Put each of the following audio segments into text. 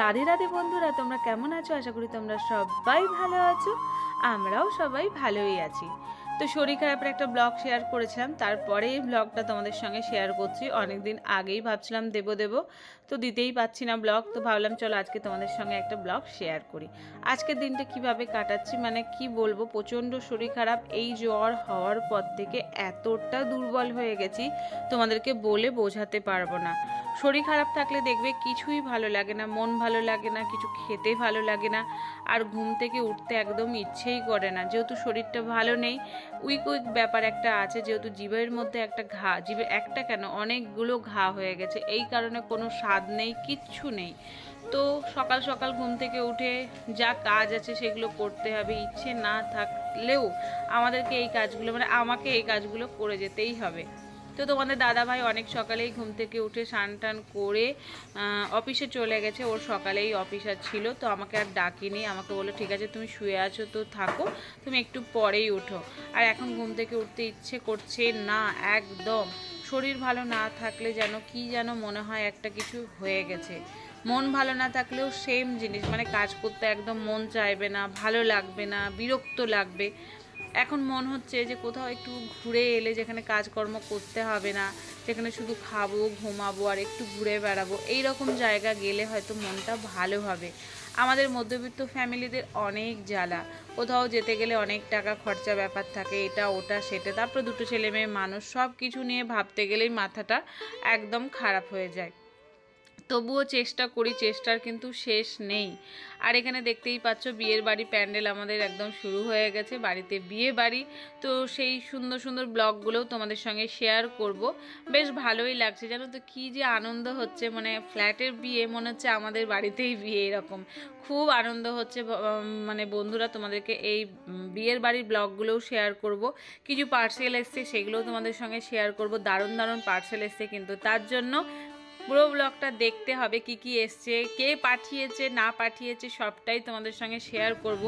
রাধে রাধে বন্ধুরা, তোমরা কেমন আছো? আশা করি তোমরা সবাই ভালো আছো, আমরাও সবাই ভালোই আছি। তো শরীর খারাপের একটা ব্লগ শেয়ার করেছিলাম, তারপরে এই ব্লগটা তোমাদের সঙ্গে শেয়ার করছি। অনেক দিন আগেই ভাবছিলাম দেব দেব, তো দিতেই পাচ্ছি না ব্লগ, তো ভাবলাম চলো আজকে তোমাদের সঙ্গে একটা ব্লগ শেয়ার করি। আজকের দিনটা কীভাবে কাটাচ্ছি মানে কি বলব, প্রচণ্ড শরীর খারাপ, এই জ্বর হওয়ার পর থেকে এতটা দুর্বল হয়ে গেছি, তোমাদেরকে বলে বোঝাতে পারব না। শরীর খারাপ থাকলে দেখবে কিছুই ভালো লাগে না, মন ভালো লাগে না, কিছু খেতে ভালো লাগে না, আর ঘুম থেকে উঠতে একদম ইচ্ছেই করে না। যেহেতু শরীরটা ভালো নেই উইক উইক ব্যাপার একটা আছে, যেহেতু জীবের মধ্যে একটা ঘা, জীবের একটা কেন, অনেকগুলো ঘা হয়ে গেছে, এই কারণে কোনো স্বাদ নেই, কিচ্ছু নেই। তো সকাল সকাল ঘুম থেকে উঠে যা কাজ আছে সেগুলো করতে হবে, ইচ্ছে না থাকলেও আমাদেরকে এই কাজগুলো মানে আমাকে এই কাজগুলো করে যেতেই হবে। তো তোমাদের দাদা ভাই অনেক সকালেই ঘুম থেকে উঠে স্নান টান করে অফিসে চলে গেছে। ওর সকালেই অফিস আর ছিল, তো আমাকে আর ডাকিনি। আমাকে বলল, ঠিক আছে, তুমি শুয়ে আছো তো, থাকো। তুমি একটু পরেই ওঠো। আর এখন ঘুম থেকে উঠতে ইচ্ছে করছে না, একদম। শরীর ভালো না থাকলে যেন কি যেন মনে হয় একটা কিছু হয়ে গেছে। মন ভালো না থাকলেও সেম জিনিস মানে কাজ করতে একদম মন চাইবে না, ভালো লাগবে না, বিরক্ত লাগবে। এখন মন হচ্ছে যে কোথাও একটু ঘুরে এলে যেখানে কাজকর্ম করতে হবে না, যেখানে শুধু খাব, ঘুমাবো আর একটু ঘুরে বেড়াবো এই রকম জায়গা গেলে হয়তো মনটা ভালো হবে। আমাদের মধ্যবিত্ত ফ্যামিলিদের অনেক জ্বালা, কোথাও যেতে গেলে অনেক টাকা খরচা ব্যাপার থাকে, এটা, ওটা, সেটা, তারপর দুটো ছেলে মেয়ে, মানুষ সব কিছু নিয়ে ভাবতে গেলেই মাথাটা একদম খারাপ হয়ে যায়। তবুও চেষ্টা করি, চেষ্টার কিন্তু শেষ নেই। আর এখানে দেখতেই পাচ্ছ, বিয়ের বাড়ি প্যান্ডেল আমাদের একদম শুরু হয়ে গেছে, বাড়িতে বিয়ে বাড়ি। তো সেই সুন্দর সুন্দর ব্লগগুলোও তোমাদের সঙ্গে শেয়ার করব। বেশ ভালোই লাগছে, জানো তো কী যে আনন্দ হচ্ছে মানে ফ্ল্যাটের বিয়ে মনে হচ্ছে আমাদের বাড়িতেই বিয়ে এরকম। খুব আনন্দ হচ্ছে মানে বন্ধুরা তোমাদেরকে এই বিয়ের বাড়ির ব্লগগুলোও শেয়ার করব। কিছু পার্সেল এসছে, সেগুলোও তোমাদের সঙ্গে শেয়ার করব, দারুণ দারুণ পার্সেল এসছে কিন্তু তার জন্য। পুরো ব্লগটা দেখতে হবে কি কি এসছে, কে পাঠিয়েছে, না পাঠিয়েছে, সবটাই তোমাদের সঙ্গে শেয়ার করব।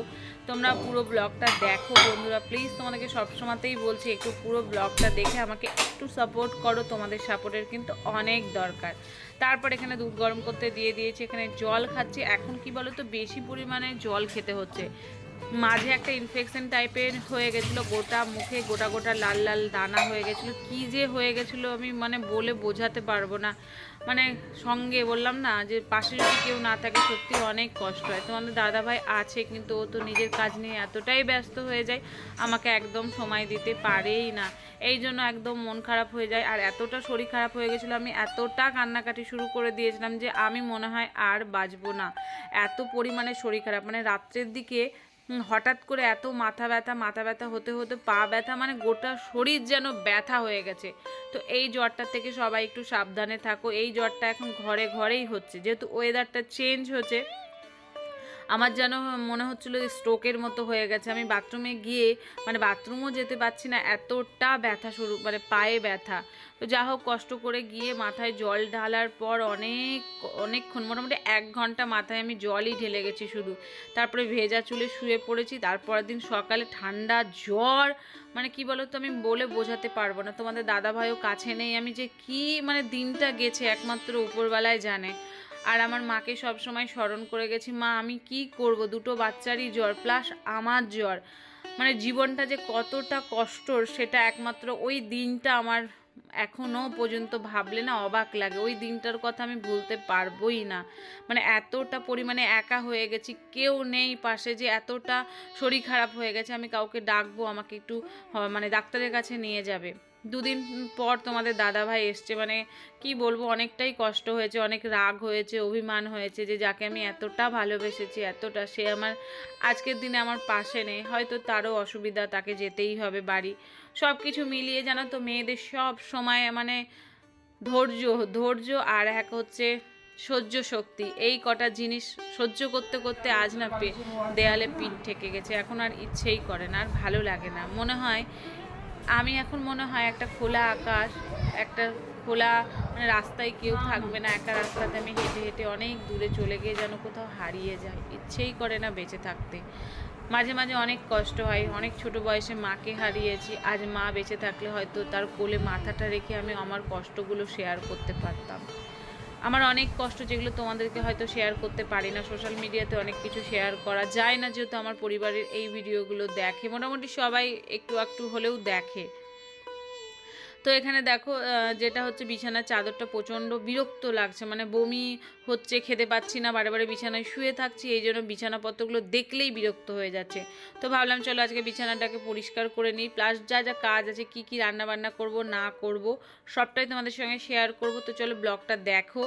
তোমরা পুরো ব্লগটা দেখো বন্ধুরা। প্লিজ তোমাদেরকে সবসময়তেই বলছি, একটু পুরো ব্লগটা দেখে আমাকে একটু সাপোর্ট করো, তোমাদের সাপোর্টের কিন্তু অনেক দরকার। তারপর এখানে দুধ গরম করতে দিয়ে দিয়েছি, এখানে জল খাচ্ছি। এখন কি বলো তো বেশি পরিমাণে জল খেতে হচ্ছে। মাঝে একটা ইনফেকশন টাইপের হয়ে গেছিল, গোটা মুখে গোটা গোটা লাল লাল দানা হয়ে গেছিল। কি যে হয়ে গেছিল আমি মানে বলে বোঝাতে পারব না। মানে সঙ্গে বললাম না যে পাশে যদি কেউ না থাকে সত্যি অনেক কষ্ট হয়। তোমাদের দাদা ভাই আছে কিন্তু ও তো নিজের কাজ নিয়ে এতটাই ব্যস্ত হয়ে যায়, আমাকে একদম সময় দিতে পারেই না। এই জন্য একদম মন খারাপ হয়ে যায়। আর এতটা শরীর খারাপ হয়ে গেছিল, আমি এতটা কান্নাকাটি শুরু করে দিয়েছিলাম যে আমি মনে হয় আর বাঁচবো না। এত পরিমাণে শরীর খারাপ। মানে রাত্রের দিকে হঠাৎ করে এত মাথা ব্যথা মাথা ব্যথা হতে হতে পা ব্যথা মানে গোটা শরীর যেন ব্যথা হয়ে গেছে। তো এই জ্বরটা থেকে সবাই একটু সাবধানে থাকো। এই জ্বরটা এখন ঘরে ঘরেই হচ্ছে। যেহেতু ওয়েদারটা চেঞ্জ হচ্ছে আমার যেন মনে হচ্ছিল যে স্ট্রোকের মতো হয়ে গেছে। আমি বাথরুমে গিয়ে মানে বাথরুমও যেতে পারছি না, এতটা ব্যথা শুরু মানে পায়ে ব্যথা। তো যা হোক, কষ্ট করে গিয়ে মাথায় জল ঢালার পর অনেক, অনেকক্ষণ, মোটামুটি এক ঘণ্টা মাথায় আমি জলই ঢেলে গেছি শুধু। তারপরে ভেজা চুলে শুয়ে পড়েছি, তারপরের দিন সকালে ঠান্ডা জ্বর মানে কি বলো তো আমি বলে বোঝাতে পারব না। তোমাদের দাদা ভাইও কাছে নেই, আমি যে কি মানে দিনটা গেছে একমাত্র উপরবেলায় জানে। আর আমার মাকে সব সময় স্মরণ করে গেছি, মা, আমি কি করব? দুটো বাচ্চারই জ্বর প্লাস আমার জ্বর। মানে জীবনটা যে কতটা কষ্টর, সেটা একমাত্র ওই দিনটা আমার এখনও পর্যন্ত ভাবলে না অবাক লাগে। ওই দিনটার কথা আমি ভুলতে পারবোই না। মানে এতটা পরিমাণে একা হয়ে গেছি, কেউ নেই পাশে যে এতটা শরীর খারাপ হয়ে গেছে, আমি কাউকে ডাকবো, আমাকে একটু মানে ডাক্তারের কাছে নিয়ে যাবে। দুদিন পর তোমাদের দাদা ভাই এসছে মানে কি বলব, অনেকটাই কষ্ট হয়েছে, অনেক রাগ হয়েছে, অভিমান হয়েছে যে যাকে আমি এতটা ভালোবেসেছি, এতটা, সে আমার আজকের দিনে আমার পাশে নেই, হয়তো তারও অসুবিধা, তাকে যেতেই হবে বাড়ি। সব কিছু মিলিয়ে জানো তো, মেয়েদের সব সময় মানে ধৈর্য ধৈর্য আর এক হচ্ছে সহ্য শক্তি, এই কটা জিনিস সহ্য করতে করতে আজ না দেয়ালে পিঠ ঠেকে গেছে, এখন আর ইচ্ছেই করে না, আর ভালো লাগে না। মনে হয় আমি এখন মনে হয় একটা খোলা আকাশ, একটা খোলা মানে রাস্তায় কেউ থাকবে না, একা রাস্তাতে আমি হেঁটে হেঁটে অনেক দূরে চলে গিয়ে যেন কোথাও হারিয়ে যায় ইচ্ছেই করে না বেঁচে থাকতে। মাঝে মাঝে অনেক কষ্ট হয়, অনেক ছোট বয়সে মাকে হারিয়েছি, আজ মা বেঁচে থাকলে হয়তো তার কোলে মাথাটা রেখে আমি আমার কষ্টগুলো শেয়ার করতে পারতাম। আমার অনেক কষ্ট যেগুলো তোমাদেরকে হয়তো শেয়ার করতে পারি না। সোশ্যাল মিডিয়াতে অনেক কিছু শেয়ার করা যায় না, যেহেতু আমার পরিবারের এই ভিডিওগুলো দেখে। মোটামুটি সবাই একটু একটু হলেও দেখে। তো এখানে দেখো যেটা হচ্ছে বিছানার চাদরটা প্রচণ্ড বিরক্ত লাগছে। মানে বমি হচ্ছে, খেতে পাচ্ছি না, বারে বারে বিছানায় শুয়ে থাকছি, এই জন্য বিছানাপত্রগুলো দেখলেই বিরক্ত হয়ে যাচ্ছে। তো ভাবলাম, চলো আজকে বিছানাটাকে পরিষ্কার করে নিই। প্লাস যা যা কাজ আছে, কি কি রান্না বান্না করব, না করব, সবটাই তোমাদের সঙ্গে শেয়ার করব। তো চলো ব্লগটা দেখো।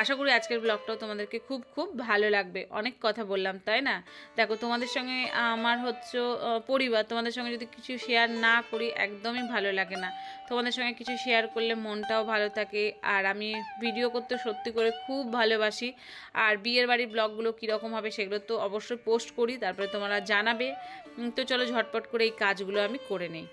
আশা করি আজকের ব্লগটাও তোমাদেরকে খুব খুব ভালো লাগবে। অনেক কথা বললাম, তাই না? দেখো, তোমাদের সঙ্গে আমার হচ্ছে পরিবার, তোমাদের সঙ্গে যদি কিছু শেয়ার না করি, একদমই ভালো লাগে না। তোমাদের সঙ্গে কিছু শেয়ার করলে মনটাও ভালো থাকে। আর আমি ভিডিও করতে সত্যি করে খুব ভালোবাসি। আর বিয়ের বাড়ির ব্লগগুলো কীরকম হবে সেগুলো তো অবশ্যই পোস্ট করি, তারপরে তোমরা জানাবে। তো চলো ঝটপট করে এই কাজগুলো আমি করে নিই।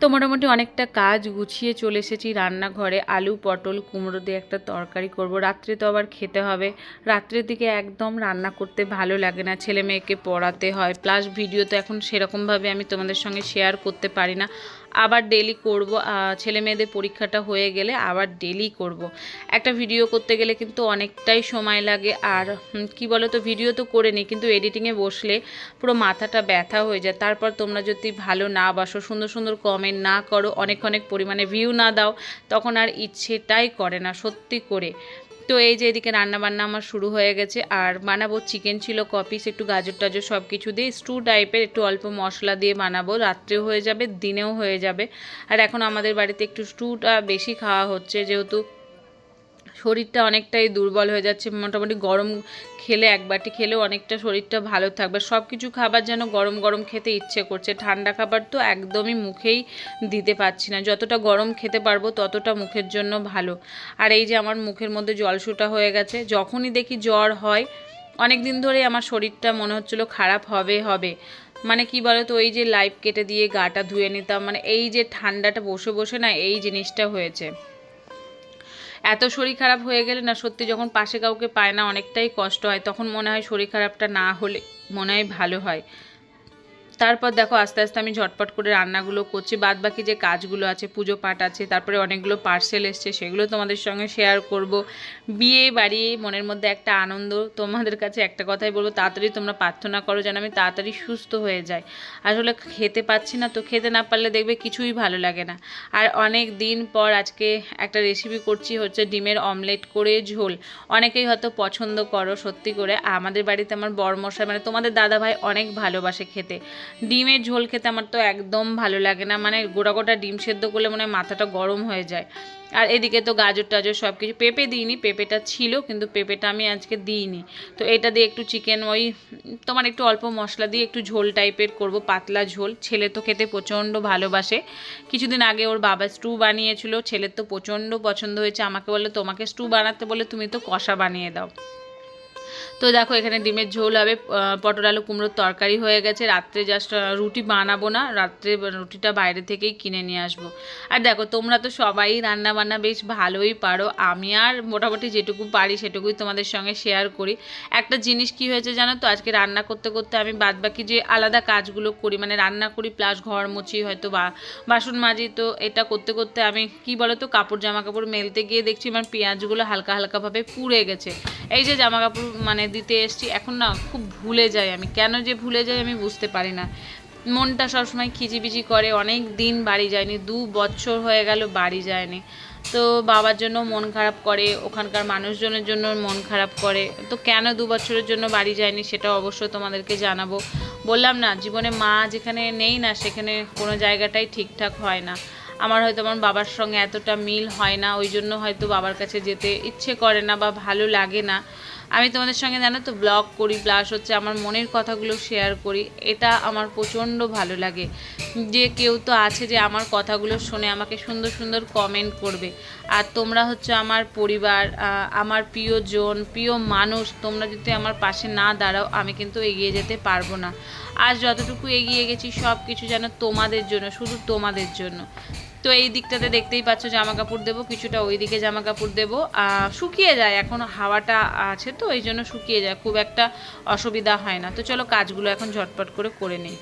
তো মোটামুটি অনেকটা কাজ গুছিয়ে চলে এসেছি রান্নাঘরে। আলু, পটল, কুমড়ো দিয়ে একটা তরকারি করব। রাত্রে তো আবার খেতে হবে। রাত্রের দিকে একদম রান্না করতে ভালো লাগে না। ছেলে মেয়েকে পড়াতে হয়। প্লাস ভিডিও তো এখন সেরকমভাবে আমি তোমাদের সঙ্গে শেয়ার করতে পারি না। আবার ডেলি করব ছেলে মেয়েদের পরীক্ষাটা হয়ে গেলে আবার ডেলি করব। একটা ভিডিও করতে গেলে কিন্তু অনেকটাই সময় লাগে আর কি বলো তো ভিডিও তো করে নিই, কিন্তু এডিটিংয়ে বসলে পুরো মাথাটা ব্যথা হয়ে যায় তারপর তোমরা যদি ভালো না বাসো, সুন্দর সুন্দর কমেন্ট না করো, অনেক অনেক পরিমাণে ভিউ না দাও, তখন আর ইচ্ছেটাই করে না, সত্যি করে তো এই যে এদিকে রান্নাবান্না আমার শুরু হয়ে গেছে। আর বানাবো চিকেন ছিল কপিস একটু গাজর টাজর সব কিছু দিয়ে স্টু টাইপের একটু অল্প মশলা দিয়ে বানাবো। রাত্রেও হয়ে যাবে, দিনেও হয়ে যাবে। আর এখন আমাদের বাড়িতে একটু স্টুটা বেশি খাওয়া হচ্ছে, যেহেতু শরীরটা অনেকটাই দুর্বল হয়ে যাচ্ছে। মোটামুটি গরম খেলে এক বাটি খেলেও অনেকটা শরীরটা ভালো থাকবে। সব কিছু খাবার যেন গরম গরম খেতে ইচ্ছে করছে। ঠান্ডা খাবার তো একদমই মুখেই দিতে পারছি না। যতটা গরম খেতে পারব ততটা মুখের জন্য ভালো। আর এই যে আমার মুখের মধ্যে জলসুটা হয়ে গেছে, যখনই দেখি জ্বর হয় অনেক দিন ধরে আমার শরীরটা মনে হচ্ছিল খারাপ হবে হবে। মানে কি বলতো, ওই যে লাইফ কেটে দিয়ে গাটা ধুয়ে নিতাম। মানে এই যে ঠান্ডাটা বসে বসে না এই জিনিসটা হয়েছে। এত শরীর খারাপ হয়ে গেলে না, সত্যি যখন পাশে কাউকে পায় না, অনেকটাই কষ্ট হয়। তখন মনে হয় শরীর খারাপটা না হলে মনে হয় ভালো হয়। তারপর দেখো আস্তে আস্তে আমি ঝটপট করে রান্নাগুলো করছি। বাদ বাকি যে কাজগুলো আছে, পুজো পাঠ আছে, তারপরে অনেকগুলো পার্সেল এসছে, সেগুলো তোমাদের সঙ্গে শেয়ার করব। বিয়ে বাড়ি, মনের মধ্যে একটা আনন্দ, তোমাদের কাছে একটা কথাই বলব, তাড়াতাড়ি তোমরা প্রার্থনা করো যেন আমি তাড়াতাড়ি সুস্থ হয়ে যাই। আসলে খেতে পাচ্ছি না তো, খেতে না পারলে দেখবে কিছুই ভালো লাগে না। আর অনেক দিন পর আজকে একটা রেসিপি করছি, হচ্ছে ডিমের অমলেট করে ঝোল। অনেকেই হয়তো পছন্দ করো, সত্যি করে। আমাদের বাড়িতে আমার বরমশাই মানে তোমাদের দাদা ভাই অনেক ভালোবাসে খেতে। ডিমের ঝোল খেতে আমার তো একদম ভালো লাগে না। মানে গোটা গোটা ডিম সেদ্ধ করলে মনে হয় মাথাটা গরম হয়ে যায়। আর এদিকে তো গাজর টাজর সব কিছু পেঁপে দিইনি, পেঁপেটা ছিল কিন্তু পেঁপেটা আমি আজকে দিইনি। তো এটা দিয়ে একটু চিকেন ওই তোমার একটু অল্প মশলা দিয়ে একটু ঝোল টাইপের করব, পাতলা ঝোল। ছেলে তো খেতে প্রচণ্ড ভালোবাসে। কিছুদিন আগে ওর বাবা স্টু বানিয়েছিল, ছেলের তো প্রচণ্ড পছন্দ হয়েছে। আমাকে বলে তোমাকে স্টু বানাতে বলে তুমি তো কষা বানিয়ে দাও। তো দেখো, এখানে ডিমের ঝোল হবে পটল, আলু, কুমড়োর তরকারি হয়ে গেছে। রাত্রে জাস্ট রুটি বানাবো না, রাত্রে রুটিটা বাইরে থেকেই কিনে নিয়ে আসব। আর দেখো, তোমরা তো সবাই রান্না বান্না বেশ ভালোই পারো। আমি আর মোটামুটি যেটুকু পারি, সেটুকুই তোমাদের সঙ্গে শেয়ার করি। একটা জিনিস কি হয়েছে জানো তো? আজকে রান্না করতে করতে আমি বাদ বাকি যে আলাদা কাজগুলো করি মানে রান্না করি প্লাস ঘর মুছি হয়তো বা বাসন মাজি, তো এটা করতে করতে আমি কি বলো তো কাপড় জামা কাপড় মেলতে গিয়ে দেখছি আমার পেঁয়াজগুলো হালকা হালকাভাবে পুড়ে গেছে। এই যে জামা কাপড় মানে দিতে এসছি, এখন না খুব ভুলে যাই আমি। কেন যে ভুলে যাই আমি বুঝতে পারি না। মনটা সবসময় খিচিবিচি করে, অনেক দিন বাড়ি যায়নি, দু বছর হয়ে গেল বাড়ি যায়নি। তো বাবার জন্য মন খারাপ করে, ওখানকার মানুষজনের জন্য মন খারাপ করে। তো কেন দু বছরের জন্য বাড়ি যায়নি সেটা অবশ্যই তোমাদেরকে জানাব। বললাম না, জীবনে মা যেখানে নেই না, সেখানে কোনো জায়গাটাই ঠিকঠাক হয় না। আমার হয়তো আমার বাবার সঙ্গে এতটা মিল হয় না, ওই জন্য হয়তো বাবার কাছে যেতে ইচ্ছে করে না বা ভালো লাগে না। আমি তোমাদের সঙ্গে জানো তো ব্লগ করি প্লাস হচ্ছে আমার মনের কথাগুলো শেয়ার করি, এটা আমার প্রচণ্ড ভালো লাগে। যে কেউ তো আছে যে আমার কথাগুলো শুনে, আমাকে সুন্দর সুন্দর কমেন্ট করবে। আর তোমরা হচ্ছে আমার পরিবার আমার প্রিয়জন প্রিয় মানুষ, তোমরা যদি আমার পাশে না দাঁড়াও, আমি কিন্তু এগিয়ে যেতে পারব না। আজ যতটুকু এগিয়ে গেছি সব কিছু যেন তোমাদের জন্য, শুধু তোমাদের জন্য। তো এই দিকটাতে দেখতেই পাচ্ছ জামা কাপড় দেবো, কিছুটা ওই দিকে জামা কাপড় দেবো। শুকিয়ে যায়, এখন হাওয়াটা আছে তো, এই জন্য শুকিয়ে যায়, খুব একটা অসুবিধা হয় না। তো চলো কাজগুলো এখন ঝটপট করে করে নিই।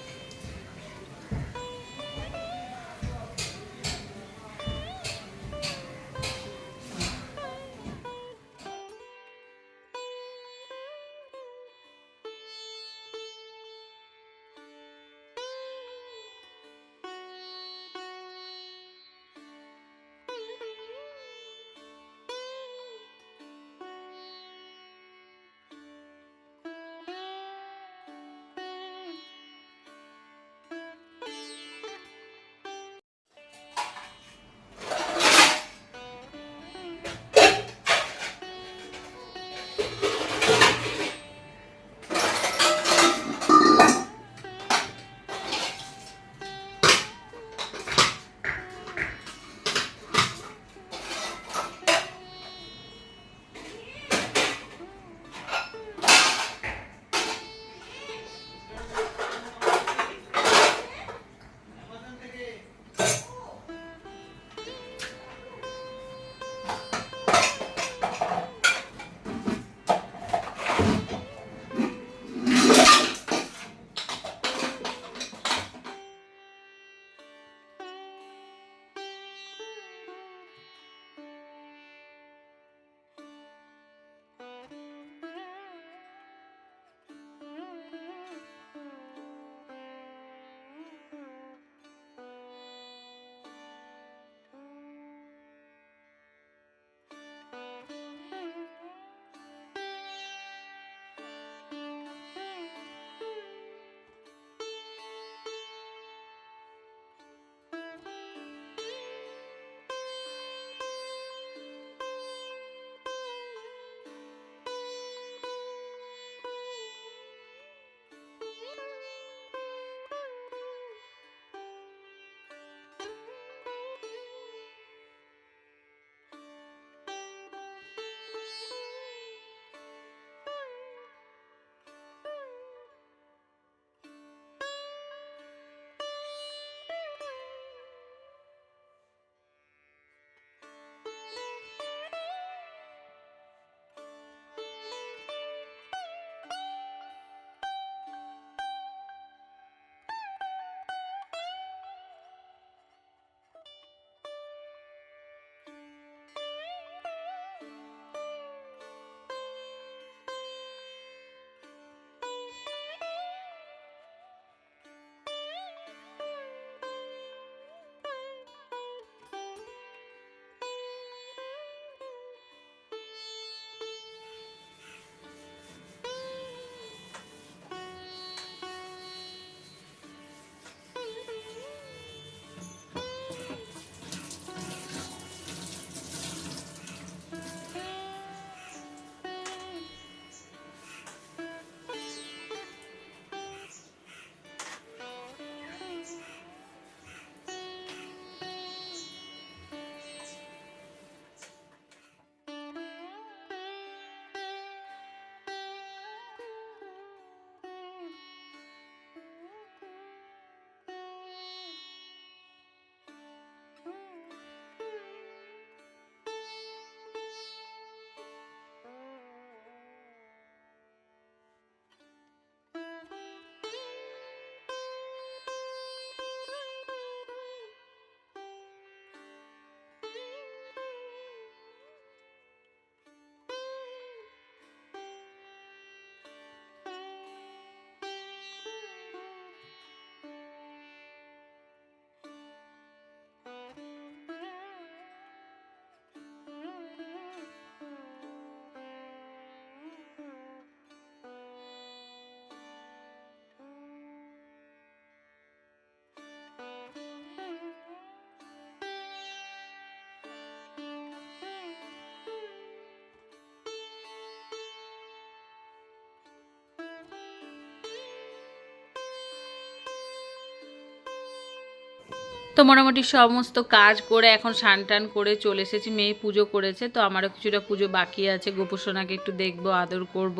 তো মোটামুটি সমস্ত কাজ করে এখন স্নান টান করে চলে এসেছি, মেয়ে পুজো করেছে, তো আমারও কিছুটা পুজো বাকি আছে, গোপুসোনাকে একটু দেখব, আদর করব।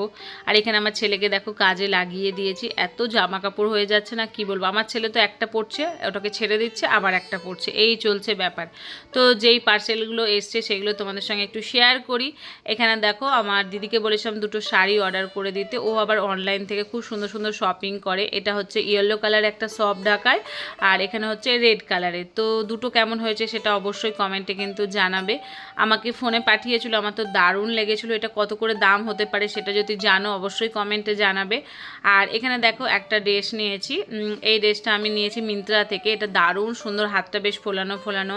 আর এখানে আমার ছেলেকে দেখো কাজে লাগিয়ে দিয়েছি, এত জামা কাপড় হয়ে যাচ্ছে না, কি বলব? আমার ছেলে তো একটা পড়ছে ওটাকে ছেড়ে দিচ্ছে, আবার একটা পড়ছে এই চলছে ব্যাপার। তো যেই পার্সেলগুলো এসছে, সেগুলো তোমাদের সঙ্গে একটু শেয়ার করি। এখানে দেখো, আমার দিদিকে বলেছিলাম দুটো শাড়ি অর্ডার করে দিতে, ও আবার অনলাইন থেকে খুব সুন্দর সুন্দর শপিং করে। এটা হচ্ছে ইয়েলো কালার একটা সফট ঢাকায়, আর এখানে হচ্ছে রেড কালারের তো দুটো কেমন হয়েছে সেটা অবশ্যই কমেন্টে কিন্তু জানাবে। আমাকে ফোনে পাঠিয়েছিল, আমার তো দারুণ লেগেছিল, এটা কত করে দাম হতে পারে সেটা যদি জানো অবশ্যই কমেন্টে জানাবে। আর এখানে দেখো একটা ড্রেস নিয়েছি। এই ড্রেসটা আমি নিয়েছি মিন্ত্রা থেকে, এটা দারুণ সুন্দর, হাতটা বেশ ফোলানো ফোলানো।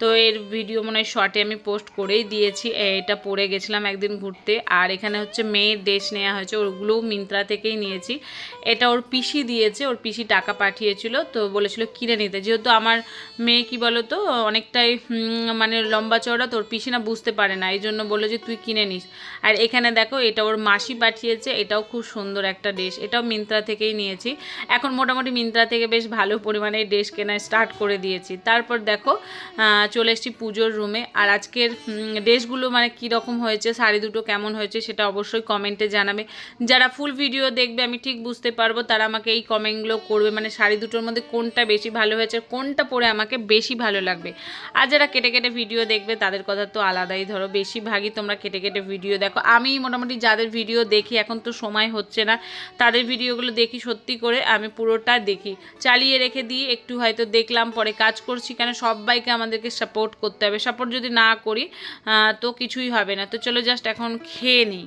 তো এর ভিডিও মনে হয় শর্টে আমি পোস্ট করেই দিয়েছি। এটা পরে গেছিলাম একদিন ঘুরতে। আর এখানে হচ্ছে মেয়ের ড্রেস নেওয়া হয়েছে, ওগুলোও মিন্ত্রা থেকেই নিয়েছি। এটা ওর পিসি দিয়েছে, ওর পিসি টাকা পাঠিয়েছিল, তো বলেছিল কিনে নিতে। যেহেতু আমার মেয়ে কি বলো তো অনেকটাই মানে লম্বা চওড়া তোর পিসি না বুঝতে পারে না। এই জন্য বলল যে, তুই কিনে নিস। আর এখানে দেখো, এটা ওর মাসি পাঠিয়েছে, এটাও খুব সুন্দর একটা ড্রেস এটাও মিন্ত্রা থেকেই নিয়েছি। এখন মোটামুটি মিন্ত্রা থেকে বেশ ভালো পরিমাণে ড্রেস কেনা স্টার্ট করে দিয়েছি। তারপর দেখো চলে এসেছি পুজোর রুমে আর আজকের ড্রেসগুলো মানে কী রকম হয়েছে, শাড়ি দুটো কেমন হয়েছে সেটা অবশ্যই কমেন্টে জানাবে। যারা ফুল ভিডিও দেখবে, আমি ঠিক বুঝতে পারব, তারা আমাকে এই কমেন্টগুলো করবে। মানে শাড়ি দুটোর মধ্যে কোনটা বেশি ভালো হয়েছে, কোনটা পরে আমাকে বেশি ভালো লাগবে। আর যারা কেটে কেটে ভিডিও দেখবে, তাদের কথা তো আলাদাই। ধরো, বেশিরভাগই তোমরা কেটে কেটে ভিডিও দেখো। আমি মোটামুটি যাদের ভিডিও দেখি, এখন তো সময় হচ্ছে না, তাদের ভিডিওগুলো দেখি সত্যি করে, আমি পুরোটা দেখি। চালিয়ে রেখে দিই, একটু হয়তো দেখলাম, পরে কাজ করছি কেন, সবাইকে আমাদেরকে সাপোর্ট করতে হবে। সাপোর্ট যদি না করি তো কিছুই হবে না। তো চলো জাস্ট এখন খেয়ে নিই।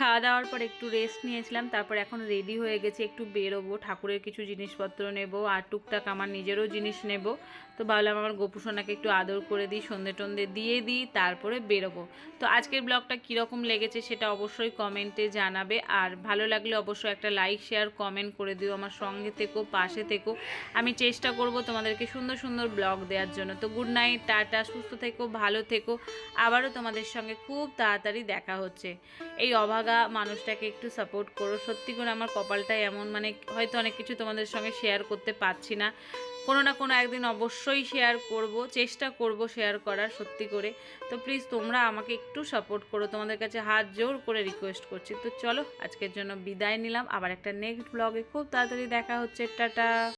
খাওয়া দাওয়ার পর একটু রেস্ট নিয়েছিলাম, তারপর এখন রেডি হয়ে গেছি, একটু বেরোবো, ঠাকুরের কিছু জিনিসপত্র নেব, আর টুকটাক আমার নিজেরও জিনিস নেব। তো ভাবলাম আমার গোপুসোনাকে একটু আদর করে দিই, সন্ধে টন্ধে দিয়ে দিই, তারপরে বেরোবো। তো আজকের ব্লগটা কীরকম লেগেছে সেটা অবশ্যই কমেন্টে জানাবে। আর ভালো লাগলে অবশ্যই একটা লাইক, শেয়ার, কমেন্ট করে দিও আমার সঙ্গে থেকো, পাশে থেকো। আমি চেষ্টা করব তোমাদেরকে সুন্দর সুন্দর ব্লগ দেওয়ার জন্য। তো গুড নাইট, টাটা, সুস্থ থেকো, ভালো থেকো। আবারও তোমাদের সঙ্গে খুব তাড়াতাড়ি দেখা হচ্ছে। এই অভাগা মানুষটাকে একটু সাপোর্ট করো। সত্যি করে আমার কপালটাই এমন মানে হয়তো অনেক কিছু তোমাদের সঙ্গে শেয়ার করতে পারছি না। কোনো না কোনো একদিন অবশ্যই শেয়ার করব, চেষ্টা করব শেয়ার করার সত্যি করে। তো প্লিজ তোমরা আমাকে একটু সাপোর্ট করো, তোমাদের কাছে হাত জোর করে রিকোয়েস্ট করছি। তো চলো আজকের জন্য বিদায় নিলাম, আবার একটা নেক্সট ব্লগে খুব তাড়াতাড়ি দেখা হচ্ছে, টাটা।